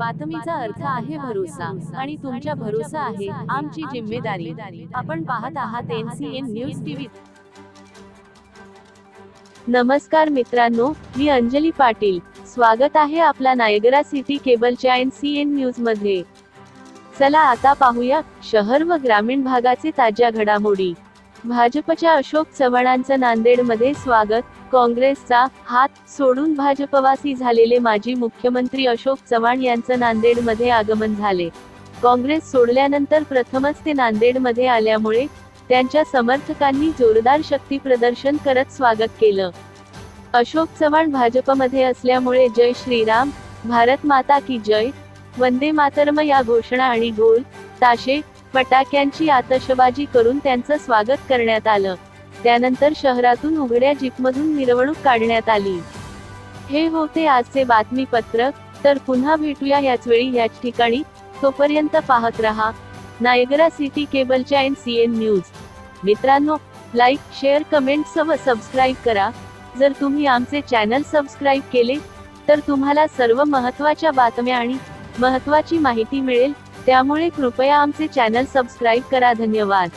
बातमीचा अर्थ आहे भरोसा आणि तुमच्या भरोसा आहे आमची जिम्मेदारी. आपण पाहत आहात एनसीएन न्यूज टीव्ही. नमस्कार मित्रांनो मी अंजली पाटील. स्वागत आहे आपला नायगरा सिटी केबलच्या एन सी एन न्यूजमध्ये चला आता पाहूया शहर व ग्रामीण भागाचे ताज्या घडामोडी. भाजपच्या अशोक चव्हाणांचं नांदेडमध्ये स्वागत. काँग्रेसचा हात सोडून भाजपवासी झालेले माजी मुख्यमंत्री अशोक चव्हाण यांचं नांदेडमध्ये आगमन झाले. काँग्रेस सोडल्यानंतर प्रथमच ते नांदेडमध्ये आल्यामुळे त्यांच्या समर्थकांनी जोरदार शक्ती प्रदर्शन करत स्वागत केलं. अशोक चव्हाण भाजपमध्ये असल्यामुळे जय श्रीराम भारत माता की जय वंदे मातरम या घोषणा आणि ढोल ताशे फटाक्यांची आतषबाजी करून त्यांचं स्वागत करण्यात आलं. त्यानंतर शहरातून उघड्या जीपमधून मिरवणूक काढण्यात आली. हे होते आजचे बातमीपत्र. तर पुन्हा भेटूया याच वेळी याच ठिकाणी. तोपर्यंत पाहत रहा. नायगरा सिटी केबलच्या एन सी एन न्यूज. मित्रांनो लाईक शेअर कमेंट सव सबस्क्राईब करा. जर तुम्ही आमचे चॅनल सबस्क्राईब केले तर तुम्हाला सर्व महत्त्वाच्या बातम्या आणि महत्त्वाची माहिती मिळेल. त्यामुळे कृपया आमचे चॅनल सबस्क्राईब करा. धन्यवाद.